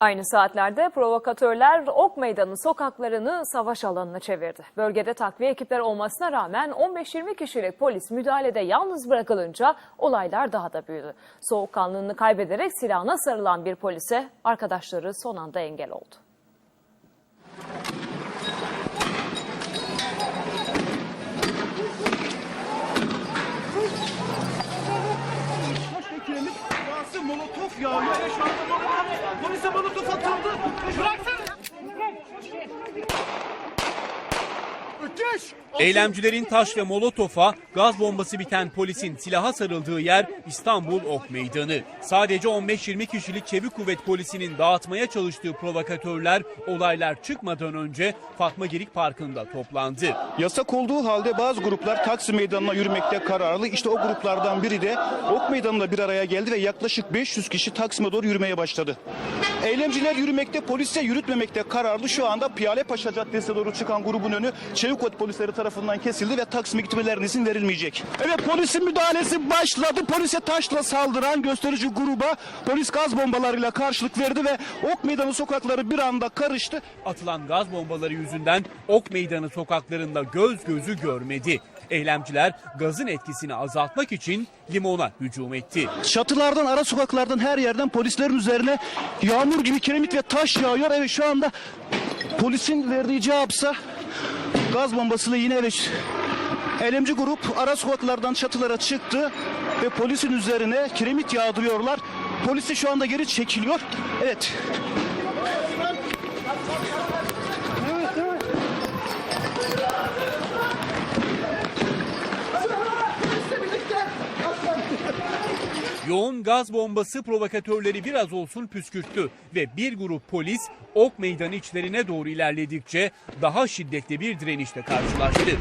Aynı saatlerde provokatörler Ok Meydanı sokaklarını savaş alanına çevirdi. Bölgede takviye ekipleri olmasına rağmen 15-20 kişilik polis müdahalede yalnız bırakılınca olaylar daha da büyüdü. Soğukkanlılığını kaybederek silahına sarılan bir polise arkadaşları son anda engel oldu. Gazı molotof yağıyor. Ya şu anda molotof, polise molotof atıldı. Bıraksana. Eylemcilerin taş ve molotofa, gaz bombası biten polisin silaha sarıldığı yer İstanbul Ok Meydanı. Sadece 15-20 kişilik çevik kuvvet polisinin dağıtmaya çalıştığı provokatörler olaylar çıkmadan önce Fatma Girik Parkı'nda toplandı. Yasak olduğu halde bazı gruplar Taksim Meydanı'na yürümekte kararlı. İşte o gruplardan biri de Ok Meydanı'nda bir araya geldi ve yaklaşık 500 kişi Taksim'e doğru yürümeye başladı. Eylemciler yürümekte, polise yürütmemekte kararlı. Şu anda Piyale Paşa Caddesi'ne doğru çıkan grubun önü Çevik Kuvvet polisleri tarafından kesildi ve Taksim'e gitmelerine izin verilmeyecek. Evet polisin müdahalesi başladı. Polise taşla saldıran gösterici gruba polis gaz bombalarıyla karşılık verdi ve Ok Meydanı sokakları bir anda karıştı. Atılan gaz bombaları yüzünden Ok Meydanı sokaklarında göz gözü görmedi. Eylemciler gazın etkisini azaltmak için limona hücum etti. Çatılardan, ara sokaklardan her yerden polislerin üzerine yağmur gibi kiremit ve taş yağıyor. Evet şu anda polisin verdiği cevapsa gaz bombasıyla yine evet, eylemci grup ara sokaklardan çatılara çıktı ve polisin üzerine kiremit yağdırıyorlar. Polis şu anda geri çekiliyor. Evet. Yoğun gaz bombası provokatörleri biraz olsun püskürttü ve bir grup polis Ok Meydanı içlerine doğru ilerledikçe daha şiddetli bir direnişle karşılaştı.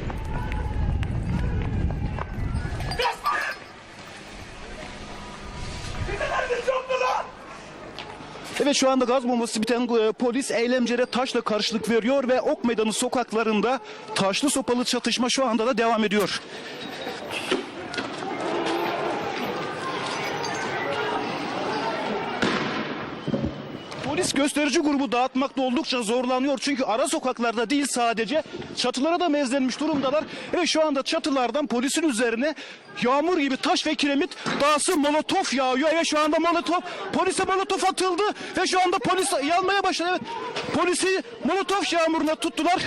Evet şu anda gaz bombası biten e, polis eylemcilere taşla karşılık veriyor ve Ok Meydanı sokaklarında taşlı sopalı çatışma şu anda da devam ediyor. Polis gösterici grubu dağıtmakta oldukça zorlanıyor. Çünkü ara sokaklarda değil sadece çatılara da mezlenmiş durumdalar. Ve şu anda çatılardan polisin üzerine yağmur gibi taş ve kiremit dağısı molotof yağıyor. Ve şu anda molotof, polise molotof atıldı. Ve şu anda polis yanmaya başladı. Evet, polisi molotof yağmuruna tuttular.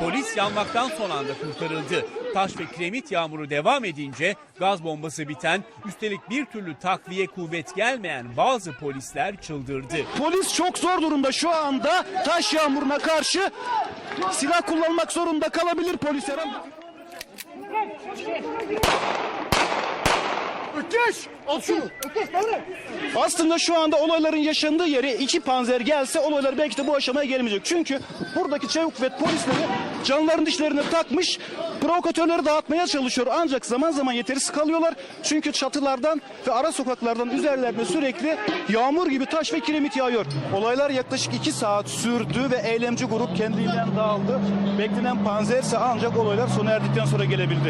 Polis yanmaktan son anda kurtarıldı. Taş ve kiremit yağmuru devam edince gaz bombası biten, üstelik bir türlü takviye kuvvet gelmeyen bazı polisler çıldırdı. Polis çok zor durumda şu anda taş yağmuruna karşı silah kullanmak zorunda kalabilir polisler. Ökeş! Al şunu. Ökeş devre. Aslında şu anda olayların yaşandığı yere iki panzer gelse olaylar belki de bu aşamaya gelmeyecek. Çünkü buradaki çevik kuvvet polisleri canlarının dişlerine takmış provokatörleri dağıtmaya çalışıyor. Ancak zaman zaman yetersiz kalıyorlar. Çünkü çatılardan ve ara sokaklardan üzerlerine sürekli yağmur gibi taş ve kiremit yağıyor. Olaylar yaklaşık iki saat sürdü ve eylemci grup kendiliğinden dağıldı. Beklenen panzerse ancak olaylar sona erdikten sonra gelebildi.